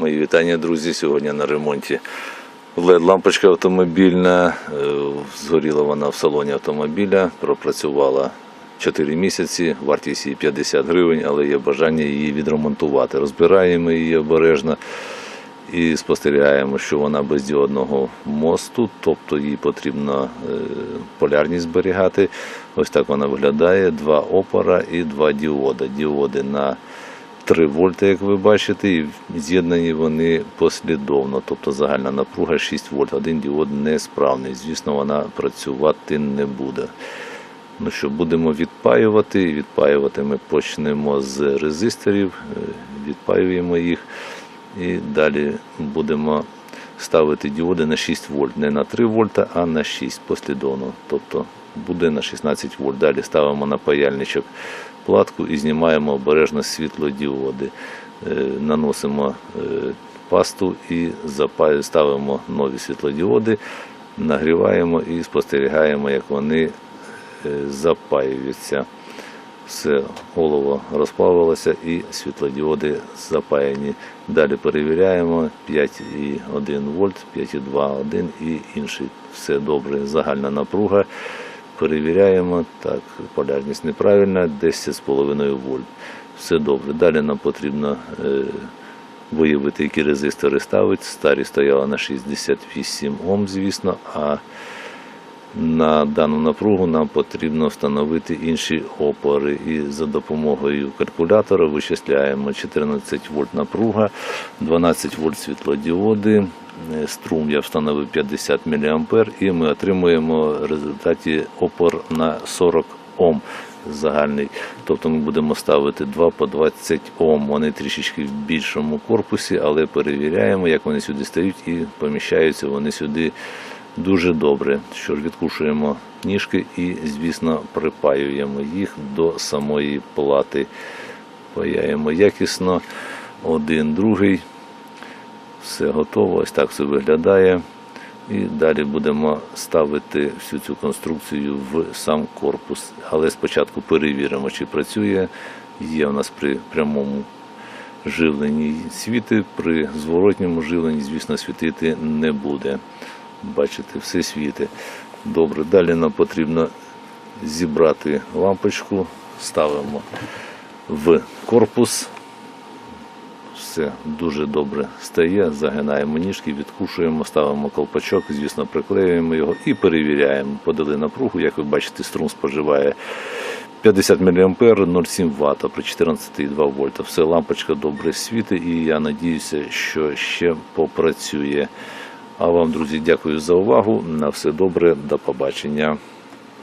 Мої вітання, друзі. Сьогодні на ремонті led лампочка автомобільна. Е, Згоріла вона в салоні автомобіля, пропрацювала 4 місяці, вартість її 50 гривень, але є бажання її відремонтувати. Розбираємо її обережно і спостерігаємо, що вона без діодного мосту, тобто їй потрібно е, полярність зберігати. Ось так вона виглядає: два опора і два діода. Діоди на 3 вольти, як ви бачите, і з'єднані вони послідовно, тобто загальна напруга 6 вольт. Один діод несправний. Звісно, вона працювати не буде. Ну що, будемо відпаювати. Відпаювати ми почнемо з резисторів, е, відпаюємо їх. І далі будемо ставити діоди на 6 вольт, не на 3 вольта, а на 6 послідовно. Тобто буде на 16 вольт. Далі ставимо на паяльничок платку і знімаємо обережно світлодіоди. Е, Наносимо е, пасту і ставимо нові світлодіоди, нагріваємо і спостерігаємо, як вони е, запаюються. Все олово розплавилося і світлодіоди запаяні. Далі перевіряємо 5,1 вольт, 5,2,1 і інший. Все добре, загальна напруга. Перевіряємо. Так, полярність неправильна, 10,5 вольт. Все добре. Далі нам потрібно е, виявити, які резистори ставити. Старі стояли на 68 Ом, звісно, а на дану напругу нам потрібно встановити інші опори. І за допомогою калькулятора вичисляємо 14 вольт напруга, 12 вольт світлодіоди. Струм я встановив 50 мА і ми отримуємо в результаті опор на 40 Ом загальний. Тобто ми будемо ставити 2 по 20 Ом. Вони трішечки в більшому корпусі, але перевіряємо, як вони сюди стають і поміщаються вони сюди дуже добре. Що ж, відкушуємо ніжки і, звісно, припаюємо їх до самої плати. Паяємо якісно, один, другий. Все готово, ось так все виглядає. І далі будемо ставити всю цю конструкцію в сам корпус. Але спочатку перевіримо, чи працює. Є у нас при прямому живленні світи, при зворотньому живленні, звісно, світити не буде. Бачите, все світи. Добре, далі нам потрібно зібрати лампочку, ставимо в корпус. Все дуже добре стає, загинаємо ніжки, відкушуємо, ставимо колпачок, звісно, приклеюємо його і перевіряємо. Подали напругу, як ви бачите, струм споживає 50 мА 0,7 Вт при 14,2 вольта. Все, лампочка добре світить і я надіюся, що ще попрацює. А вам, друзі, дякую за увагу. На все добре, до побачення.